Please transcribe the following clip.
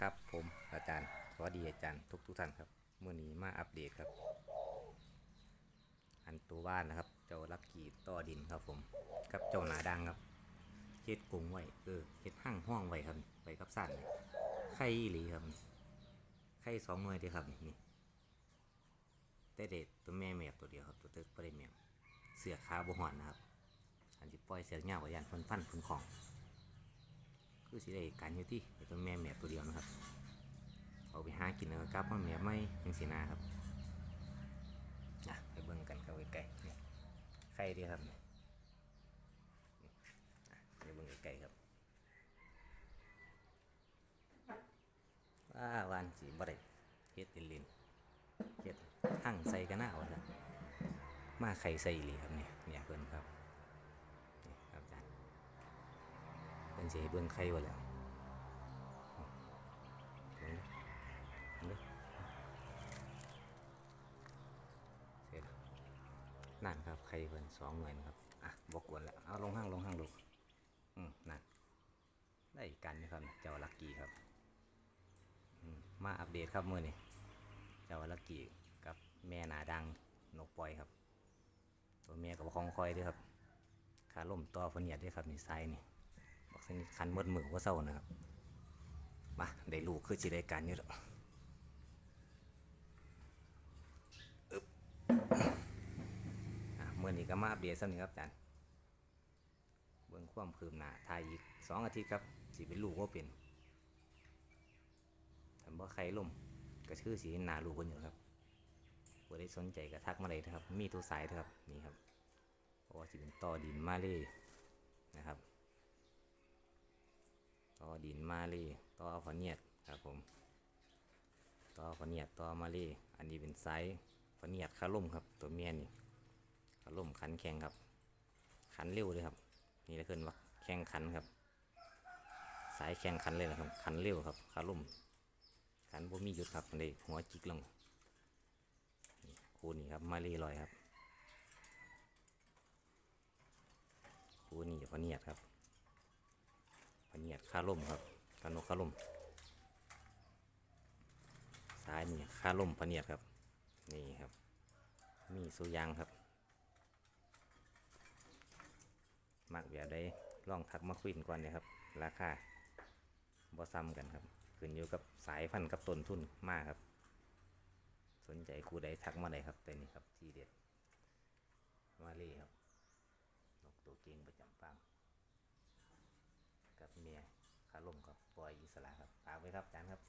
ครับผมอาจารย์สวัสดีอาจารย์ทุกทุกท่านครับเมื่อนี้มาอัปเดตครับ อันตัวบ้านนะครับ เจ้าลักกี้ต่อดินครับผมกับเจ้าหนาดังครับเฮ็ดกรงไว้เออเฮ็ดห้างห้องไว้ครับไว้กับสั้นไข่หลีครับไข่สองหน่วยเดียครับนี่นี่แต่เด็ดตัวแม่แมบตัวเดียวครับตัวเตึกไม่ได้แมบเสือขาบหอนนะครับอันที่ปล่อยเสือเงากับยันพันพันพันของ คือสิได้การอยู่ที่ไอ้ตัวแม่แมบตัวเดียวนะครับเอาไปหากินแล้วก็กลับมาแมบไม่ยังสีนาครับอะไปเบิ่งกันครับไกลๆไข่ดีครับไปเบิ่งไกลๆครับว่าวานสีบ่ได้เฮ็ดลินเฮ็ดหั่งใส่กันหน้าเอาครับมาไข่ใส่อีหลีครับเนี่ยเนี่ยเพิ่นครับนี่ครับอาจารย์ เพิ่ นสิให้เบิ่งไข่บ่แล้วเสร็จนั่นครับไข่เพิ่นสองหน่วยนะครับอะบ่กวนแล้วเอาลงห้างลงห้างลูกอืมนั่นได้กันนะครับเจ้าลักกี้ครับมาอัปเดตครับมื้อนี้เจ้าลักกี้กับแม่หนาดังนกปล่อยครับ ตัวแม่กับคองคอยด้วยครับขาล่มต่อฝนเหยียดด้วยครับนี่ไซนี่ บอกสนิทคันหมดมือว่าเศร้านะครับ มาได้ลูกคือจิได้การอยู่แล้วอึ๊บเมื่อนี้ก็มาอัปเดตสักหนึ่งครับอาจารย์เบื้องความคืบหน้าทายอีกสองอาทิตย์ครับสิเป็นลูกว่าเป็นถ้าบ่ใครล่มก็ชื่อสีหนาลูกคนอยู่ครับบ่ได้สนใจก็ทักมาเลยนะครับ มีตัวสายเถอะครับนี่ครับเพราะว่าสิเป็นต่อดินมาเลยนะครับ ต่อดินมาลยต่อพะเนียดครับผม ต่อพะเนียดต่อมาลยอันนี้เป็นไซส์พะเนียดขาล่มครับ ตัวเมียนี่ขาล่มขันแข็งครับ ขันเร็วเลยครับ นี่เราเกินว่าแข่งขันครับ สายแข่งขันเลยนะครับ ขันเร็วครับขาล่มขันบ่มีหยุดครับมันหัวจิกลงคู่นี้ครับมาลยลอยครับคู่นี้พะเนียดครับ เนียดค่าล่มครับกนกค่าล่มซ้ายนี่ค่าล่มพะเนียดครับ นี่ครับ มีสุยางครับ มักแบบได้ลองทักมาคุยกันก่อนเลยครับ ราคาบ่ซ้ำกันครับ ขึ้นอยู่กับสายพันธุ์กับต้นทุนมากครับ สนใจครูใดทักมาเลยครับแต่นี่ครับที่เด็ด มาเลยครับ นกตัวเก่งประจำฟาร์ม กับเมียครับปล่อยอิสระครับฝากไว้ครับอาจารย์ครับ